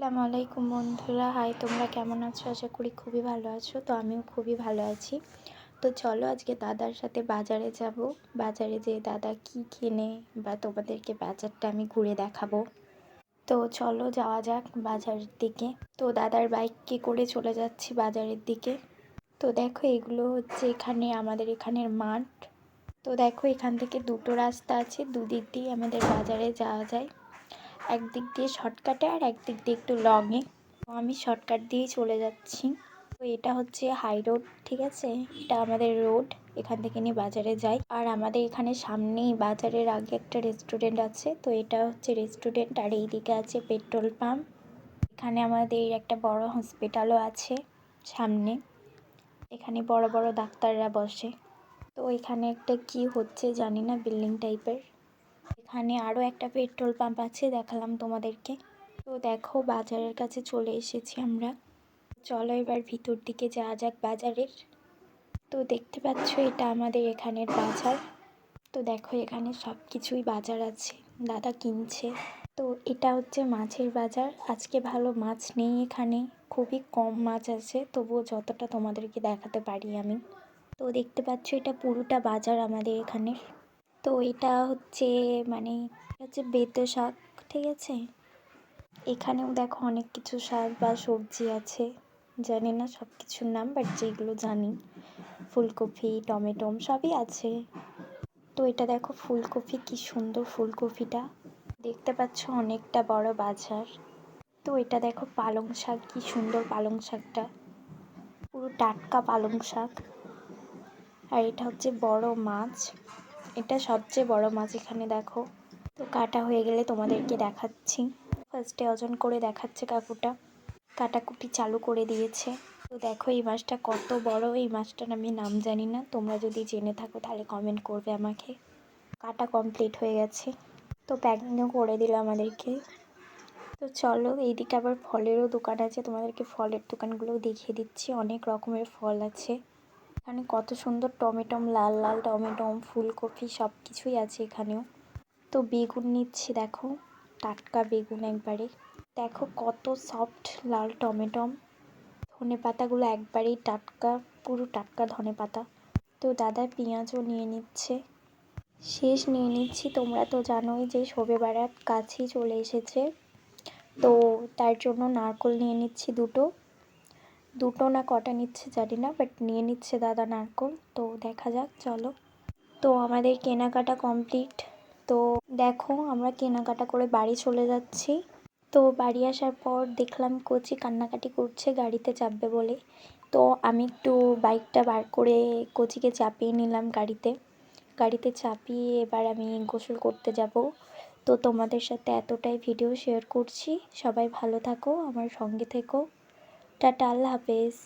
আসসালামু আলাইকুম বন্ধুরা। হাই, তোমরা কেমন আছো? আশা করি খুবই ভালো আছো। তো আমিও খুবই ভালো আছি। তো চলো আজকে দাদার সাথে বাজারে যাব। বাজারে যে দাদা কি কেনে বা তোমাদেরকে বাজারটা আমি ঘুরে দেখাবো। তো চলো যাওয়া যাক বাজারের দিকে। তো দাদার বাইককে করে চলে যাচ্ছি বাজারের দিকে। তো দেখো এগুলো হচ্ছে এখানে, আমাদের এখানের মাঠ। তো দেখো এখান থেকে দুটো রাস্তা আছে। দুদিক দিয়ে আমাদের বাজারে যাওয়া যায়। একদিক দিয়ে শর্টকাটে আর একদিক দিয়ে একটু লংয়ে। তো আমি শর্টকাট দিয়েই চলে যাচ্ছি। তো এটা হচ্ছে হাই রোড ঠিক আছে? এটা আমাদের রোড এখান থেকে নিয়ে বাজারে যাই। আর আমাদের এখানে সামনেই বাজারের আগে একটা রেস্টুরেন্ট আছে। তো এটা হচ্ছে রেস্টুরেন্ট আর এইদিকে আছে পেট্রোল পাম্প এখানে আমাদের একটা বড় হসপিটালও আছে সামনে। এখানে বড় বড় ডাক্তাররা বসে। তো এখানে একটা কি হচ্ছে জানি না বিল্ডিং টাইপের এখানে আরও একটা পেট্রোল পাম্প আছে, দেখালাম তোমাদেরকে। তো দেখো, বাজারের কাছে চলে এসেছি আমরা। চলো এবার ভিতর দিকে যাওয়া যাক বাজারের। তো দেখতে পাচ্ছ, এটা আমাদের এখানের বাজার। তো দেখো, এখানে সব কিছুই বাজার আছে, দাদা কিনছে। তো এটা হচ্ছে মাছের বাজার। আজকে ভালো মাছ নেই এখানে, খুবই কম মাছ আছে, তবুও যতটা তোমাদেরকে দেখাতে পারি আমি। তো দেখতে পাচ্ছ, এটা পুরোটা বাজার আমাদের এখানে তো এটা হচ্ছে মানে হচ্ছে বেতো শাক, ঠিক আছে? এখানেও দেখো অনেক কিছু শাক বা সবজি আছে। জানি না সব কিছুর নাম বাট যেগুলো জানি। ফুলকপি, টমেটো, সবই আছে। তো এটা দেখো ফুলকপি, কি সুন্দর ফুলকপিটা। দেখতে পাচ্ছ অনেকটা বড় বাজার। তো এটা দেখো পালং শাক, কি সুন্দর পালং শাকটা। পুরো টাটকা পালং শাক। আর এটা হচ্ছে বড় মাছ। এটা সবচেয়ে বড় মাছ এখানে, দেখো। তো কাটা হয়ে গেলে তোমাদেরকে দেখাচ্ছি। ফার্স্টে ওজন করে দেখাচ্ছে কাকুটা। কাটাকুটি চালু করে দিয়েছে। তো দেখো এই মাছটা কত বড়, এই মাছটার আমি নাম জানি না। তোমরা যদি জেনে থাকো তাহলে কমেন্ট করবে আমাকে। কাটা কমপ্লিট হয়ে গেছে। তো প্যাকিংও করে দিল আমাদেরকে। তো চলো, এইদিকে আবার ফলেরও দোকান আছে। তোমাদেরকে ফলের দোকানগুলোও দেখিয়ে দিচ্ছি। অনেক রকমের ফল আছে। এখানে কত সুন্দর টমেটম, লাল লাল টমেটম, ফুলকপি সব কিছুই আছে এখানেও। তো বেগুন নিচ্ছি দেখো, টাটকা বেগুন একবারে। দেখো কত সফট লাল টমেটম। ধনে পাতাগুলো একবারেই টাটকা, পুরো টাটকা ধনে পাতা। তো দাদা পেঁয়াজও নিয়ে নিচ্ছে। শেষ নিয়ে নিচ্ছি, তোমরা তো জানোই যে শোবে বারাত কাছেই চলে এসেছে। তো তার জন্য নারকল নিয়ে নিচ্ছি দুটো। দুটো না কটা নিচ্ছে জানি না বাট নিয়ে নিচ্ছে দাদা নারকল। তো দেখা যাক, চলো। তো আমাদের কেনাকাটা কমপ্লিট তো দেখো, আমরা কেনাকাটা করে বাড়ি চলে যাচ্ছি। তো বাড়ি আসার পর দেখলাম কোচি কান্নাকাটি করছে, গাড়িতে চাপবে বলে। তো আমি একটু বাইকটা বার করে কোচিকে চাপিয়ে নিলাম গাড়িতে। গাড়িতে চাপিয়ে এবার আমি গোসল করতে যাব। তো তোমাদের সাথে এতটাই ভিডিও শেয়ার করছি। সবাই ভালো থাকো, আমার সঙ্গে থেকো। টাটা আল্লাহ হাফেজ।